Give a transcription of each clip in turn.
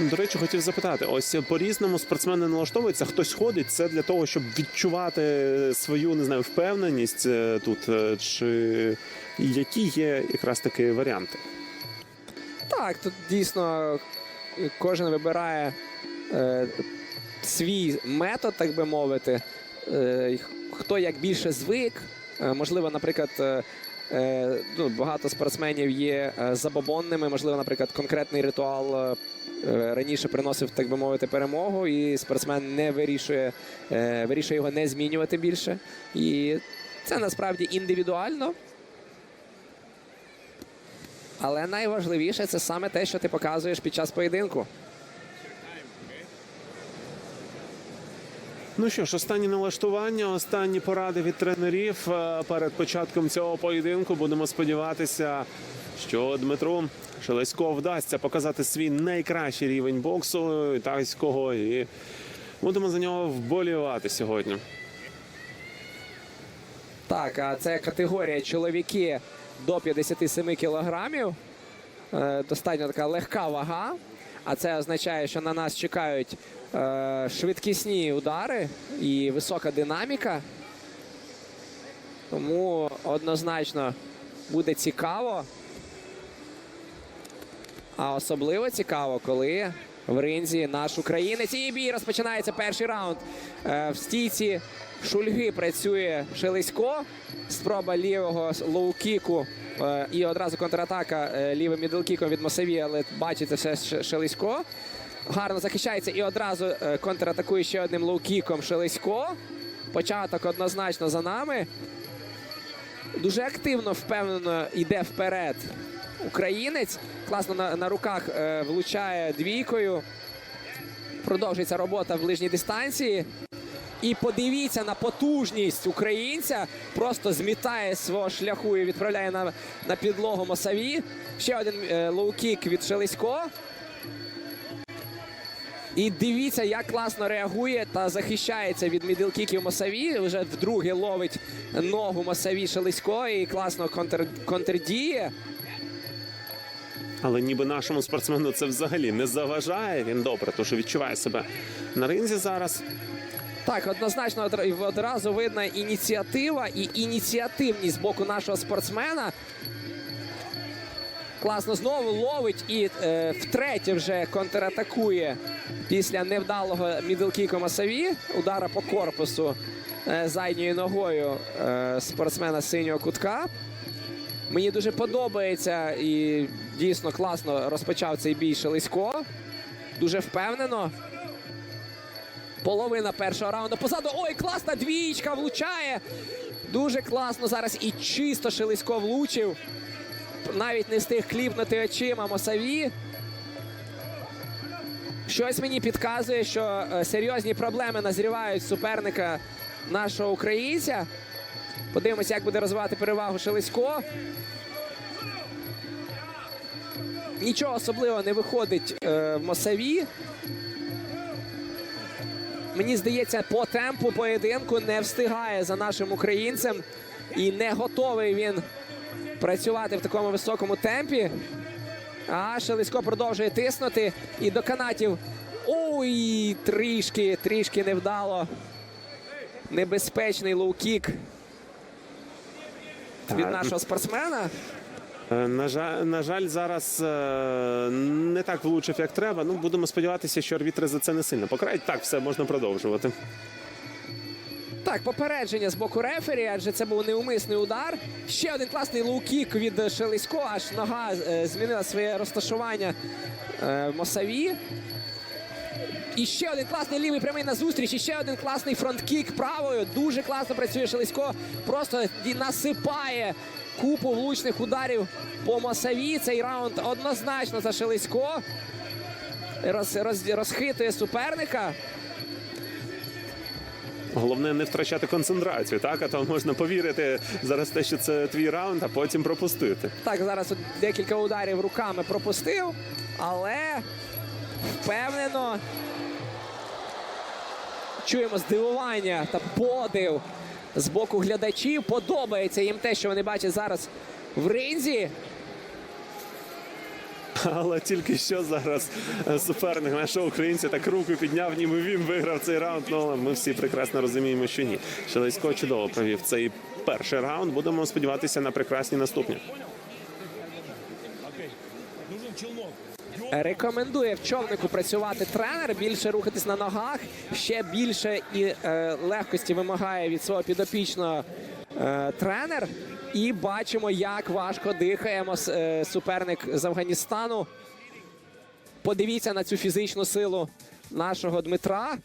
До речі, хотів запитати: ось по-різному спортсмени налаштовуються. Хтось ходить це для того, щоб відчувати свою не знаю, впевненість е, тут. е, Чи які є якраз таки варіанти? Так, тут дійсно кожен вибирає е, свій метод, так би мовити. Е, хто як більше звик. Е, можливо, наприклад, е, ну, багато спортсменів є забобонними. Можливо, наприклад, конкретний ритуал. Е, Раніше приносив, так би мовити, перемогу, і спортсмен не вирішує, е, вирішує його не змінювати більше. І це насправді індивідуально. Але найважливіше це саме те, що ти показуєш під час поєдинку. Ну що ж, останні налаштування, останні поради від тренерів е, перед початком цього поєдинку. Будемо сподіватися, що Дмитру Шелесько вдасться показати свій найкращий рівень боксу тайського. І будемо за нього вболівати сьогодні. Так, а це категорія чоловіки до 57 кілограмів. Е, Достатньо така легка вага. А це означає, що на нас чекають швидкісні удари і висока динаміка. Тому однозначно буде цікаво. А особливо цікаво, коли в ринзі наш українець. І бій розпочинається перший раунд. Е, В стійці Шульги працює Шелесько. Спроба лівого лоу-кіку. е, І одразу контратака е, лівим мідлкіком від Мосаві, але бачите, все Шелесько. Гарно захищається і одразу е, контратакує ще одним лоу-кіком Шелесько. Початок однозначно за нами. Дуже активно, впевнено йде вперед українець. Класно на, на руках е, влучає двійкою. Продовжується робота в ближній дистанції. І подивіться на потужність українця. Просто змітає свого шляху і відправляє на, на підлогу Мосаві. Ще один е, лоу-кік від Шелесько. І дивіться, як класно реагує та захищається від мідлкіків Мосаві. Вже вдруге ловить ногу Мосаві Шелесько і класно контр, контрдіє. Але ніби нашому спортсмену це взагалі не заважає. Він добре, тому що відчуває себе на ринзі зараз. Так, однозначно одразу видна ініціатива і ініціативність з боку нашого спортсмена. Класно знову ловить і е, втретє вже контратакує після невдалого мідлкіку Масаві. Удара по корпусу е, задньою ногою е, спортсмена синього кутка. Мені дуже подобається і дійсно класно розпочав цей бій Шелесько. Дуже впевнено. Половина першого раунду позаду. Ой, класна двічка влучає. Дуже класно зараз і чисто Шелесько влучив. Навіть не встиг кліпнути очима Мосаві. Щось мені підказує, що е, серйозні проблеми назрівають суперника нашого українця. Подивимося, як буде розвивати перевагу Шелесько. Нічого особливого не виходить е, в Мосаві. Мені здається, по темпу поєдинку не встигає за нашим українцем і не готовий він працювати в такому високому темпі. А Шелесько продовжує тиснути і до канатів. Ой, трішки, трішки невдало. Небезпечний лоу-кік від нашого спортсмена. Е, На жаль, на жаль, зараз е, не так влучив, як треба. Ну, будемо сподіватися, що арбітри за це не сильно покарають. Так, все можна продовжувати. Так, попередження з боку рефері, адже це був неумисний удар. Ще один класний лоу-кік від Шелесько, аж нога е, змінила своє розташування е, Мосаві. І ще один класний лівий прямий на зустріч. І ще один класний фронт-кік правою. Дуже класно працює Шелесько. Просто насипає купу влучних ударів по Мосаві. Цей раунд однозначно за Шелесько. Роз, роз, розхитує суперника. Головне не втрачати концентрацію, так? А то можна повірити зараз те, що це твій раунд, а потім пропустити. Так, зараз от декілька ударів руками пропустив, але впевнено чуємо здивування та подив з боку глядачів. Подобається їм те, що вони бачать зараз в ринзі. Але тільки що зараз е, суперник нашого українця так руку підняв, ніби він виграв цей раунд. Ну але ми всі прекрасно розуміємо, що ні. Шелесько чудово провів цей перший раунд. Будемо сподіватися на прекрасні наступні. Рекомендує в човнику працювати тренер, більше рухатись на ногах, ще більше і е, легкості вимагає від свого підопічного е, тренер. І бачимо, як важко дихає е, суперник з Афганістану. Подивіться на цю фізичну силу нашого Дмитра.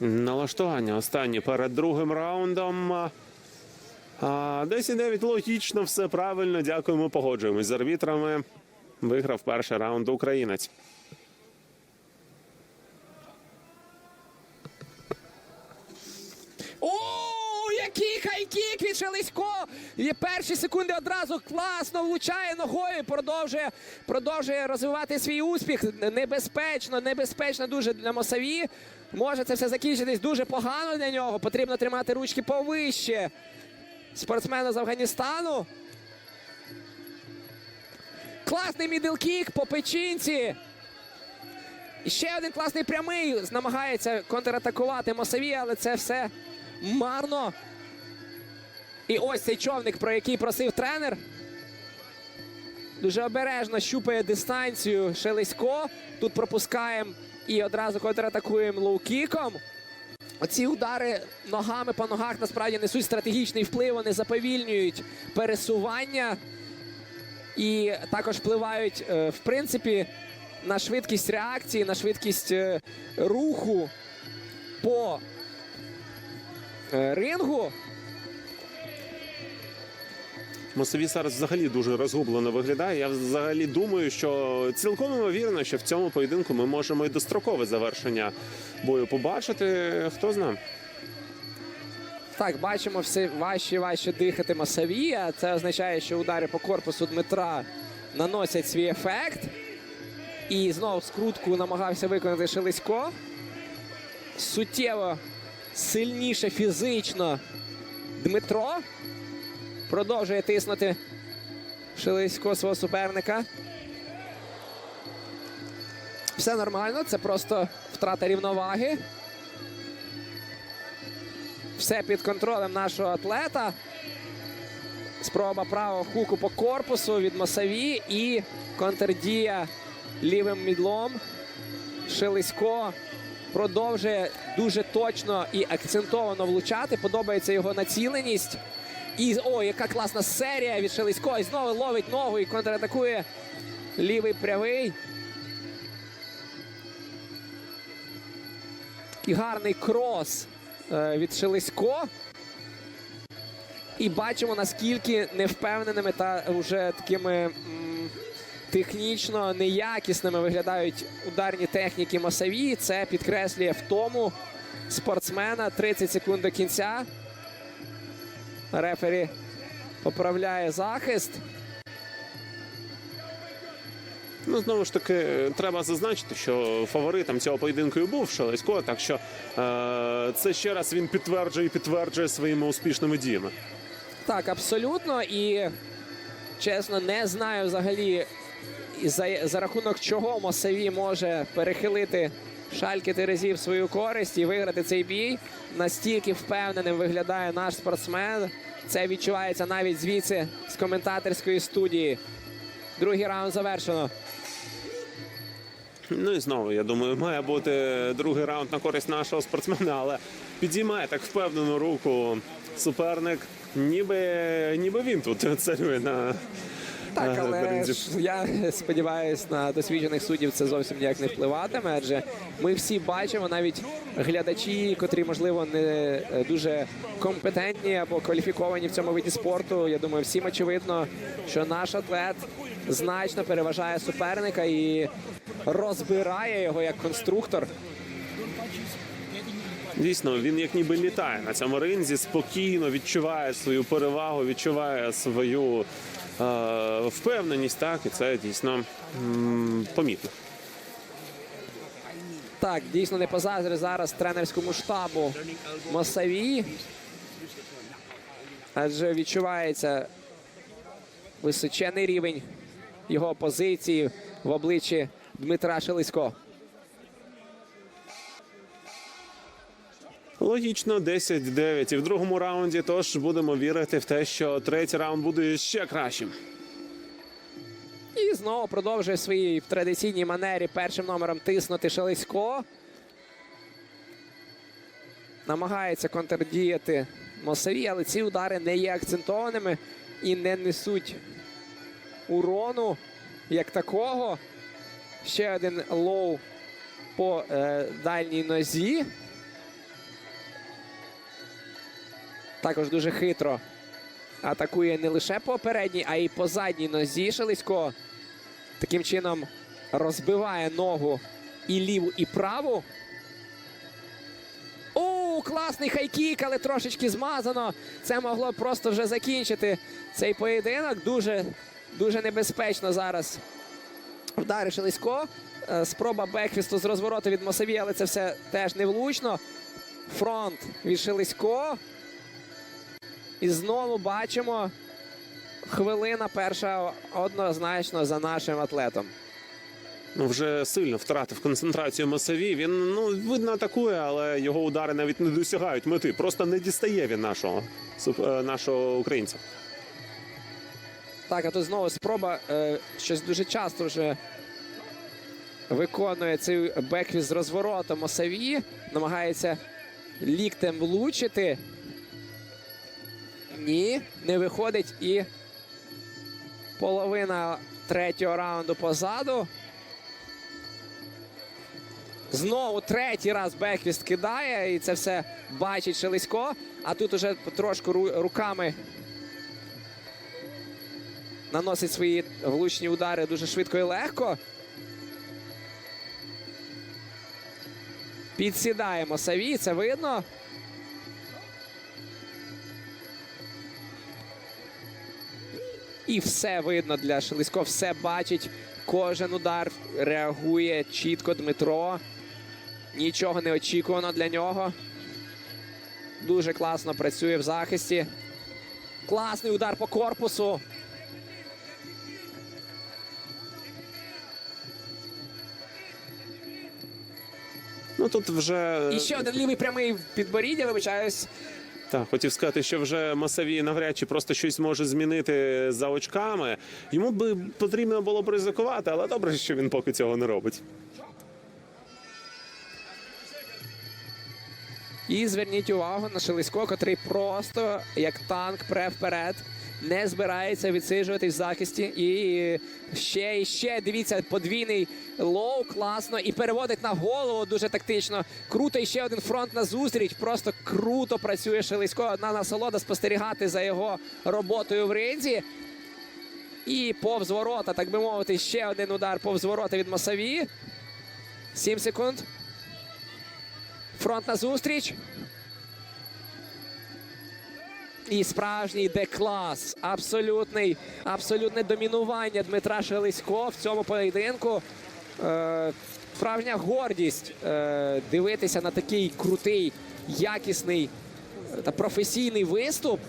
Налаштування останнє перед другим раундом. А, 10-9 логічно, все правильно. Дякуємо, погоджуємось з арбітрами. Виграв перший раунд українець. Хайкік від Шелесько! І перші секунди одразу класно влучає ногою. Продовжує, продовжує розвивати свій успіх. Небезпечно, небезпечно дуже для Мосаві. Може це все закінчитись дуже погано для нього. Потрібно тримати ручки повище. Спортсмену з Афганістану. Класний мідлкік по печінці. І ще один класний прямий. Намагається контратакувати Мосаві, але це все марно. І ось цей човник, про який просив тренер. Дуже обережно щупає дистанцію Шелесько. Тут пропускаємо і одразу контратакуємо лоу-кіком. Оці удари ногами по ногах насправді несуть стратегічний вплив, вони заповільнюють пересування і також впливають, е, в принципі, на швидкість реакції, на швидкість е, руху по е, рингу. Мосові зараз взагалі дуже розгублено виглядає. Я взагалі думаю, що цілком ймовірно, що в цьому поєдинку ми можемо і дострокове завершення бою побачити. Хто знає. Так, бачимо, все важче і важче дихати Масаві, а Це означає, що удари по корпусу Дмитра наносять свій ефект. І знову скрутку намагався виконати Шелесько. Суттєво сильніше фізично Дмитро. Продовжує тиснути Шелесько свого суперника. Все нормально, це просто втрата рівноваги. Все під контролем нашого атлета. Спроба правого хуку по корпусу від Масаві і контрдія лівим мідлом. Шелесько продовжує дуже точно і акцентовано влучати. Подобається його націленість. І о, яка класна серія від Шелесько. І знову ловить ногу і контратакує лівий прямий. І гарний крос е, від Шелесько. І бачимо, наскільки невпевненими та вже такими технічно неякісними виглядають ударні техніки Масаві. Це підкреслює втому спортсмена. 30 секунд до кінця. Рефері поправляє захист. Ну, знову ж таки, треба зазначити, що фаворитом цього поєдинку і був Шелесько, так що е- це ще раз він підтверджує і підтверджує своїми успішними діями. Так, абсолютно. І чесно, не знаю взагалі, за, за рахунок чого Мосаві може перехилити шальки Терезі в свою користь і виграти цей бій. Настільки впевненим виглядає наш спортсмен. Це відчувається навіть звідси з коментаторської студії. Другий раунд завершено. Ну і знову, я думаю, має бути другий раунд на користь нашого спортсмена, але підіймає так впевнену руку суперник, ніби, ніби він тут царює на Так, але ж я сподіваюся, на досвідчених суддів це зовсім ніяк не впливатиме, адже ми всі бачимо, навіть глядачі, котрі, можливо, не е, дуже компетентні або кваліфіковані в цьому виді спорту. Я думаю, всім очевидно, що наш атлет значно переважає суперника і розбирає його як конструктор. Дійсно, він як ніби літає на цьому ринзі, спокійно відчуває свою перевагу, відчуває свою впевненість. Так, і це дійсно помітно. Так, дійсно не позаздрю зараз тренерському штабу Мосаві. адже відчувається височений рівень його позиції в обличчі Дмитра Шелесько. Логічно, 10-9 і в другому раунді. Тож будемо вірити в те, що третій раунд буде ще кращим. І знову продовжує своїй в традиційній манері першим номером тиснути Шелесько. Намагається контрдіяти Мосаві, але ці удари не є акцентованими і не несуть урону як такого. Ще один лоу по е, дальній нозі. Також дуже хитро атакує не лише по передній, а й по задній нозі Шелесько. Таким чином розбиває ногу і ліву, і праву. О, класний хайкік, але трошечки змазано. Це могло просто вже закінчити цей поєдинок. Дуже, дуже небезпечно зараз. Вдари Шелесько. Е, Спроба бекфісту з розвороту від Мосаві, але це все теж невлучно. Фронт від Шелесько. І знову бачимо хвилина перша однозначно за нашим атлетом. Ну, вже сильно втратив концентрацію Масаві. Він ну видно атакує, але його удари навіть не досягають мети. Просто не дістає він нашого е, нашого українця. Так, а тут знову спроба. Е, щось дуже часто вже виконує цей беквіз з розворотом Осаві. Намагається ліктем влучити. Ні, не виходить і половина третього раунду позаду. Знову третій раз Беквіст кидає, і це все бачить Шелесько. А тут уже трошки ру- руками наносить свої влучні удари дуже швидко і легко. Підсідаємо Саві, це видно. І все видно для Шелесько, все бачить. Кожен удар реагує чітко Дмитро. Нічого не очікувано для нього. Дуже класно працює в захисті. Класний удар по корпусу. Ну тут вже І ще один лівий прямий підборіддя, вибачаюсь. Так, хотів сказати, що вже Масаві навряд чи просто щось може змінити за очками. Йому би потрібно було б ризикувати, але добре, що він поки цього не робить. І зверніть увагу на Шелесько, котрий просто як танк пре вперед, не збирається відсиджувати в захисті. І ще і ще дивіться, подвійний лоу класно і переводить на голову дуже тактично. Круто і ще один фронт на зустріч. Просто круто працює Шелесько. Одна насолода спостерігати за його роботою в ринзі. І повз ворота, так би мовити, ще один удар повз ворота від Масаві. Сім секунд. Фронт на зустріч. І справжній деклас. Абсолютний, абсолютне домінування Дмитра Шелесько в цьому поєдинку. Е, справжня гордість е, дивитися на такий крутий, якісний е, та професійний виступ.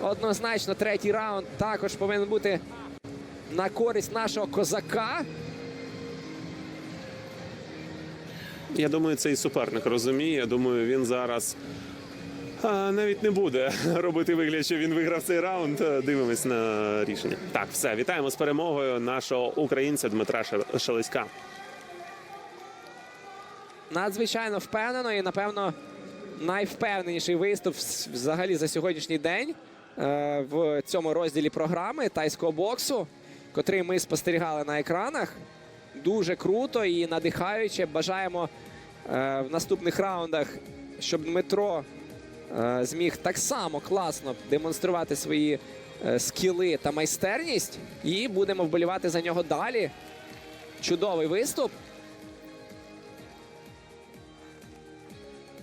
Однозначно, третій раунд також повинен бути на користь нашого козака. Я думаю, цей суперник розуміє. Я думаю, він зараз навіть не буде робити вигляд, що він виграв цей раунд. Е, Дивимось на рішення. Так, все, вітаємо з перемогою нашого українця Дмитра Ше- Шелеська. надзвичайно впевнено і, напевно, найвпевненіший виступ взагалі за сьогоднішній день е, в цьому розділі програми тайського боксу, котрий ми спостерігали на екранах. Дуже круто і надихаюче. Бажаємо е, в наступних раундах, щоб Дмитро зміг так само класно демонструвати свої е, скіли та майстерність. І будемо вболівати за нього далі. Чудовий виступ.